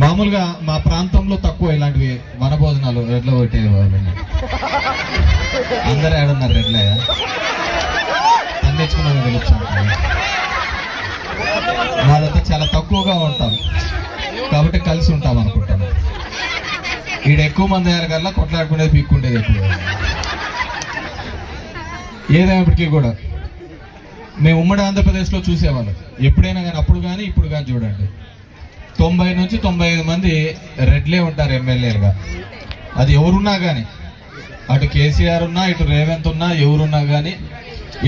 మామూలుగా మా ప్రాంతంలో తక్కువ ఇలాంటివి వన భోజనాలు రెడ్ల ఒకటి అందరూ ఏడున్నారు రెడ్లయ్య తను తెచ్చుకున్నాను మా దగ్గర చాలా తక్కువగా ఉంటాం. కాబట్టి కలిసి ఉంటాం అనుకుంటాను ఈడ ఎక్కువ మంది అయ్యారు కల్లా కొట్లాడుకునేది పీక్కుండేది ఎక్కువ ఏదైనప్పటికీ కూడా మేము ఉమ్మడి ఆంధ్రప్రదేశ్లో చూసేవాళ్ళం. ఎప్పుడైనా కానీ అప్పుడు కానీ ఇప్పుడు కానీ చూడండి. తొంభై నుంచి తొంభై ఐదు మంది రెడ్లే ఉంటారు ఎమ్మెల్యేలుగా. అది ఎవరున్నా కానీ అటు కేసీఆర్ ఉన్నా ఇటు రేవంత్ ఉన్నా ఎవరున్నా కానీ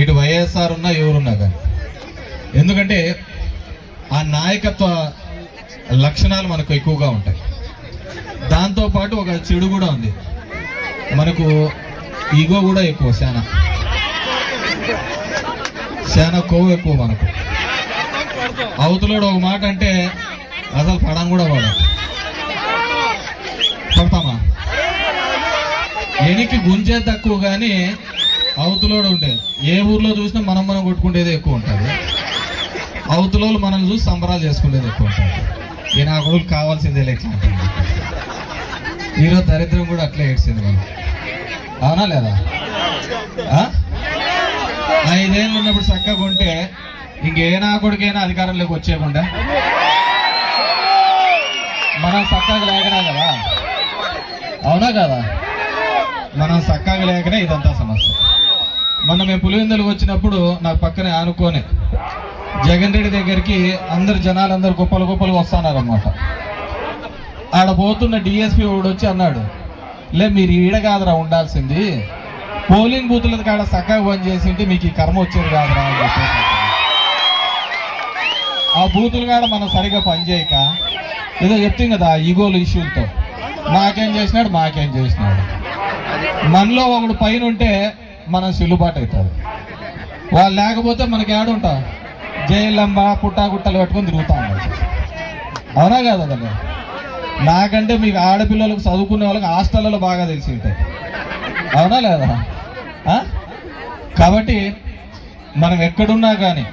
ఇటు వైఎస్ఆర్ ఉన్నా ఎవరున్నా కానీ ఎందుకంటే ఆ నాయకత్వ లక్షణాలు మనకు ఎక్కువగా ఉంటాయి. దాంతోపాటు ఒక చెడు కూడా ఉంది. మనకు ఈగో కూడా ఎక్కువ చాలా చాలా కొవ్వు ఎక్కువ మనకు. అవతలోడు ఒక మాట అంటే అసలు పడం కూడా పడం పడతామా? ఎనికి గుంజే తక్కువ కానీ అవతలోడు ఉండేది ఏ ఊర్లో చూసినా మనం మనం కొట్టుకునేది ఎక్కువ ఉంటుంది. అవతలోళ్ళు మనం చూసి సంబరాలు చేసుకునేది ఎక్కువ ఉంటుంది. ఈ నా కొడుకు కావాల్సిందే ఎట్లా ఈరోజు దరిద్రం కూడా అట్లే ఏడ్చింది మనం. అవునా లేదా? ఐదేళ్ళు ఉన్నప్పుడు చక్కగా ఉంటే ఇంకే నా కొడుకైనా అధికారంలోకి వచ్చేయకుండా? మనం చక్కగా లేకనే కదా? అవునా కదా? మనం చక్కగా లేకనే ఇదంతా సమస్య. మొన్న మేము పులివెందులకు వచ్చినప్పుడు నాకు పక్కనే ఆనుకొని జగన్ రెడ్డి దగ్గరికి అందరు జనాలు అందరు గొప్పలు గొప్పలుగా వస్తున్నారు అనమాట ఆడ పోతున్న డిఎస్పీ ఒకడు వచ్చి అన్నాడు లే మీరు ఈడ కాదురా ఉండాల్సింది. పోలింగ్ బూతుల కాడ చక్కగా పని చేసింటే మీకు ఈ కర్మ వచ్చేది కాదురా అని చెప్పేసి ఆ బూతులు కాడ మనం సరిగా పని చేయక ఏదో చెప్తాం కదా ఈగోలు ఇష్యూలతో. మాకేం చేసినాడు మాకేం చేసినాడు. మనలో ఒకడు పైన ఉంటే మనం సిల్లుబాటు అవుతుంది వాళ్ళు లేకపోతే మనకి ఏడుంటాం? జైలంబ పుట్టాగుట్టలు పెట్టుకొని తిరుగుతా ఉండాలి అవునా కదా నాకంటే మీకు ఆడపిల్లలకు చదువుకునే వాళ్ళకి హాస్టల్లో బాగా తెలిసి ఉంటాయి. అవునా లేదా? కాబట్టి మనం ఎక్కడున్నా కానీ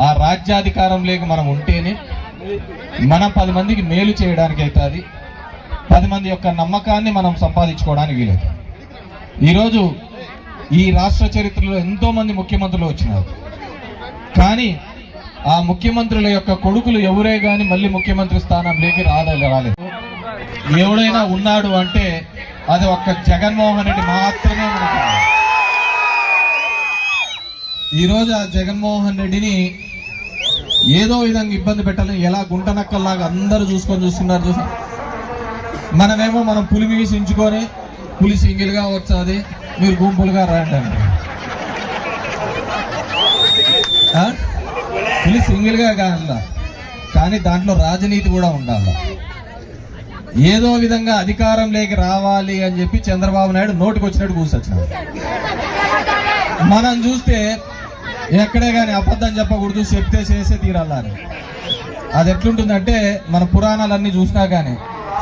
ఆ రాజ్యాధికారం లేక మనం ఉంటేనే మనం పది మందికి మేలు చేయడానికి అవుతుంది. పది మంది యొక్క నమ్మకాన్ని మనం సంపాదించుకోవడానికి వీలవుతుంది. ఈరోజు ఈ రాష్ట్ర చరిత్రలో ఎంతో మంది ముఖ్యమంత్రులు వచ్చినారు. కానీ ఆ ముఖ్యమంత్రుల యొక్క కొడుకులు ఎవరే గాని మళ్ళీ ముఖ్యమంత్రి స్థానంలోకి లేకి రాలేదు ఎవడైనా ఉన్నాడు అంటే అది ఒక్క జగన్మోహన్ రెడ్డి మాత్రమే మనకు ఈరోజు ఆ జగన్మోహన్ రెడ్డిని ఏదో విధంగా ఇబ్బంది పెట్టాలని ఎలా గుంటనక్కల్లాగా అందరూ చూసుకొని చూస్తున్నారు చూసా? మనమేమో మనం పులి వీసించుకొని పులి సింగిల్గా వచ్చాది. మీరు గుంపులుగా రండి పులి సింగిల్గా కాదా కానీ దాంట్లో రాజనీతి కూడా ఉండాలి. ఏదో విధంగా అధికారం లేక రావాలి అని చెప్పి చంద్రబాబు నాయుడు నోటికి వచ్చినట్టు కూర్చొచ్చినాడు మనం చూస్తే ఎక్కడే కానీ అబద్ధం చెప్పకూడదు చెప్తే చేసే తీరాలని అది ఎట్లుంటుందంటే మన పురాణాలన్నీ చూసినా కానీ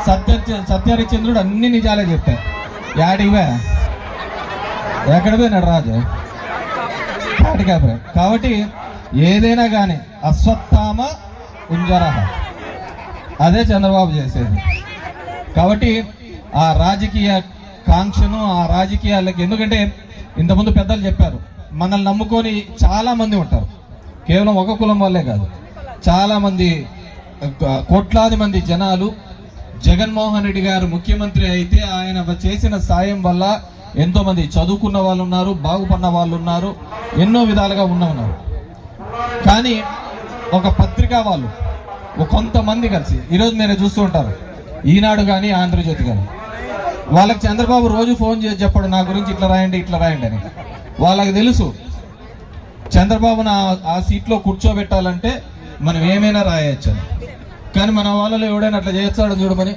సత్య సత్యహరిచంద్రుడు అన్ని నిజాలే చెప్పారు యాడివే ఎక్కడ పోయినాడు రాజు? కాటికాపురే కాబట్టి ఏదైనా కానీ అశ్వత్థామ ఉంజరహ. అదే చంద్రబాబు చేసేది. కాబట్టి ఆ రాజకీయ కాంక్షను ఆ రాజకీయాలకి ఎందుకంటే ఇంతకుముందు పెద్దలు చెప్పారు మనల్ని నమ్ముకొని చాలా మంది ఉంటారు. కేవలం ఒక కులం వల్లే కాదు. చాలా మంది కోట్లాది మంది జనాలు జగన్మోహన్ రెడ్డి గారు ముఖ్యమంత్రి అయితే ఆయన చేసిన సాయం వల్ల ఎంతో మంది చదువుకున్న వాళ్ళు ఉన్నారు బాగుపడిన వాళ్ళు ఉన్నారు ఎన్నో విధాలుగా ఉన్న ఉన్నారు. కానీ ఒక పత్రికా వాళ్ళు కొంతమంది కలిసి ఈరోజు మీరు చూస్తూ ఉంటారు ఈనాడు కానీ ఆంధ్రజ్యోతి కానీ వాళ్ళకి చంద్రబాబు రోజు ఫోన్ చేసి చెప్పాడు నా గురించి ఇట్లా రాయండి ఇట్లా రాయండి అని. వాళ్ళకి తెలుసు. చంద్రబాబును ఆ- సీట్లో కూర్చోబెట్టాలంటే మనం ఏమైనా రాయొచ్చు కానీ మన వాళ్ళలో ఎవడైనా అట్లా చేస్తాడు చూడమని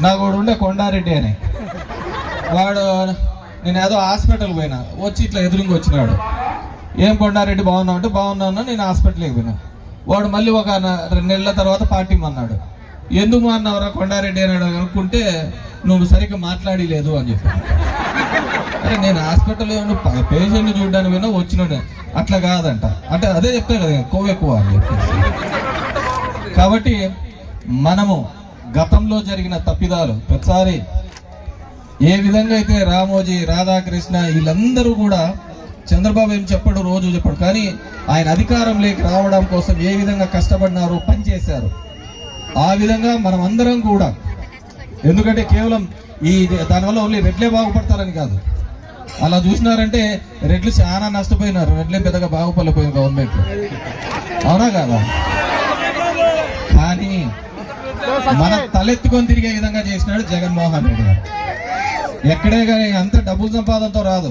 నాకు వాడు ఉండే కొండారెడ్డి అని. వాడు నేను ఏదో హాస్పిటల్ పోయినా. వచ్చి ఇట్లా ఎదురుంగి వచ్చినాడు. ఏం కొండారెడ్డి బాగున్నావు అంటే బాగున్నాను నేను హాస్పిటల్కి పోయినా. వాడు మళ్ళీ ఒక రెండు నెలల తర్వాత పార్టీ అన్నాడు. ఎందుకు అన్నవరా కొండారెడ్డి అని అనుకుంటే నువ్వు సరిగ్గా మాట్లాడి లేదు అని చెప్పాను నేను హాస్పిటల్ పేషెంట్ చూడడానికి పోయినా వచ్చినాడు. అట్లా కాదంట. అంటే అదే చెప్తాను కదా కొవ్వు ఎక్కువ అని చెప్పేసి. కాబట్టి మనము గతంలో జరిగిన తప్పిదాలు ప్రతిసారి ఏ విధంగా అయితే రామోజీ రాధాకృష్ణ వీళ్ళందరూ కూడా చంద్రబాబు ఏం చెప్పడు రోజు చెప్పడు. కానీ ఆయన అధికారం లేక రావడం కోసం ఏ విధంగా కష్టపడినారు పనిచేశారు. ఆ విధంగా మనం అందరం కూడా ఎందుకంటే కేవలం ఈ దానివల్ల ఓన్లీ రెడ్లే బాగుపడతారని కాదు. అలా చూసినారంటే రెడ్లు చాలా నష్టపోయినారు. రెడ్లే పెద్దగా బాగుపడలేకపోయింది గవర్నమెంట్ అవునా కాదా? కానీ మన తలెత్తుకొని తిరిగే విధంగా చేసినాడు జగన్మోహన్ రెడ్డి గారు. ఎక్కడే కానీ అంత డబ్బులు సంపాదనతో రాదు.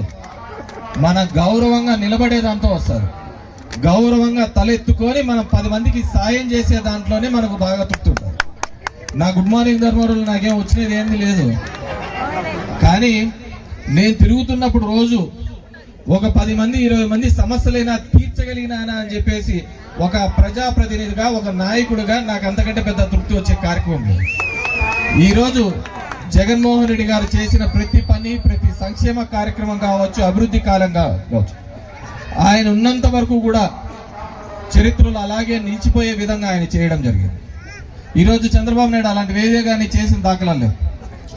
మన గౌరవంగా నిలబడే దాంతో వస్తారు. గౌరవంగా తలెత్తుకొని మనం పది మందికి సాయం చేసే దాంట్లోనే మనకు బాగా తృప్తి నా గుడ్ మార్నింగ్ ధర్మవరంలో నాకేం వచ్చినది ఏంది లేదు. కానీ నేను తిరుగుతున్నప్పుడు రోజు ఒక పది మంది ఇరవై మంది సమస్యలైనా తీర్చగలిగినానా అని చెప్పేసి ఒక ప్రజాప్రతినిధిగా ఒక నాయకుడిగా నాకు అంతకంటే పెద్ద తృప్తి వచ్చే కార్యక్రమం ఈరోజు జగన్మోహన్ రెడ్డి గారు చేసిన ప్రతి పని ప్రతి సంక్షేమ కార్యక్రమం కావచ్చు అభివృద్ధి కాలం కావచ్చు ఆయన ఉన్నంత వరకు కూడా చరిత్రలో అలాగే నిలిచిపోయే విధంగా ఆయన చేయడం జరిగింది. ఈరోజు చంద్రబాబు నాయుడు అలాంటి ఏదే కానీ చేసిన దాఖలాలు లేవు.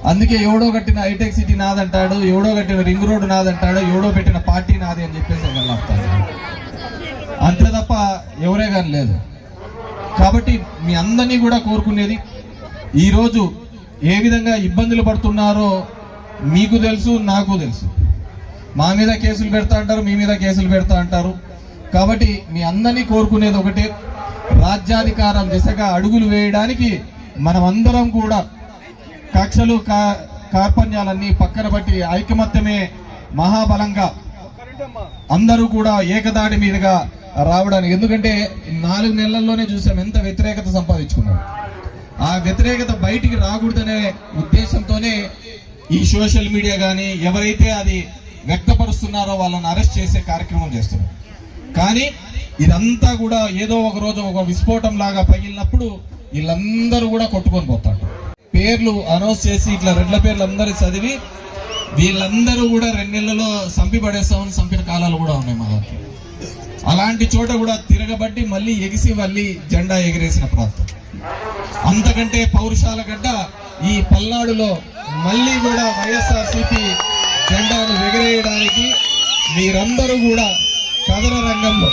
అందుకే ఎవడో కట్టిన హైటెక్ సిటీ నాదంటాడు ఎవడో కట్టిన రింగ్ రోడ్ నాదంటాడు ఎవడో పెట్టిన పార్టీ నాది అని చెప్పేసి వెళ్ళాపుతాడు అంతే తప్ప ఎవరే కానీ లేదు. కాబట్టి మీ అందరినీ కూడా కోరుకునేది ఈరోజు ఏ విధంగా ఇబ్బందులు పడుతున్నారో మీకు తెలుసు నాకు తెలుసు. మా మీద కేసులు పెడతా అంటారు మీ మీద కేసులు పెడతా అంటారు. కాబట్టి మీ అందరినీ కోరుకునేది ఒకటే రాజ్యాధికారం దిశగా అడుగులు వేయడానికి మనమందరం కూడా కక్షలు కా కార్పణ్యాలన్నీ పక్కన బట్టి ఐకమత్యమే మహాబలంగా అందరూ కూడా ఏకదాడి మీదుగా రావడానికి. ఎందుకంటే నాలుగు నెలల్లోనే చూసాం ఎంత వ్యతిరేకత సంపాదించుకున్నాడు ఆ వ్యతిరేకత బయటికి రాకూడదనే ఉద్దేశంతోనే ఈ సోషల్ మీడియా కానీ ఎవరైతే అది వ్యక్తపరుస్తున్నారో వాళ్ళని అరెస్ట్ చేసే కార్యక్రమం చేస్తున్నారు. కానీ ఇదంతా కూడా ఏదో ఒక రోజు ఒక విస్ఫోటం లాగా పగిలినప్పుడు వీళ్ళందరూ కూడా కొట్టుకొని పోతారు. పేర్లు అనౌన్స్ చేసి ఇట్లా రెడ్ల పేర్లు అందరూ చదివి వీళ్ళందరూ కూడా రెండు నెలల్లో సంపిపడేస్తామని సంపిన కాలాలు కూడా ఉన్నాయి మా అలాంటి చోట కూడా తిరగబట్టి మళ్ళీ ఎగిసి మళ్ళీ జెండా ఎగిరేసిన ప్రాంతం. అంతకంటే పౌరుషాల గడ్డ ఈ పల్నాడులో మళ్ళీ కూడా వైఎస్ఆర్సీపీ జెండాను ఎగిరేయడానికి మీరందరూ కూడా కథన రంగంలో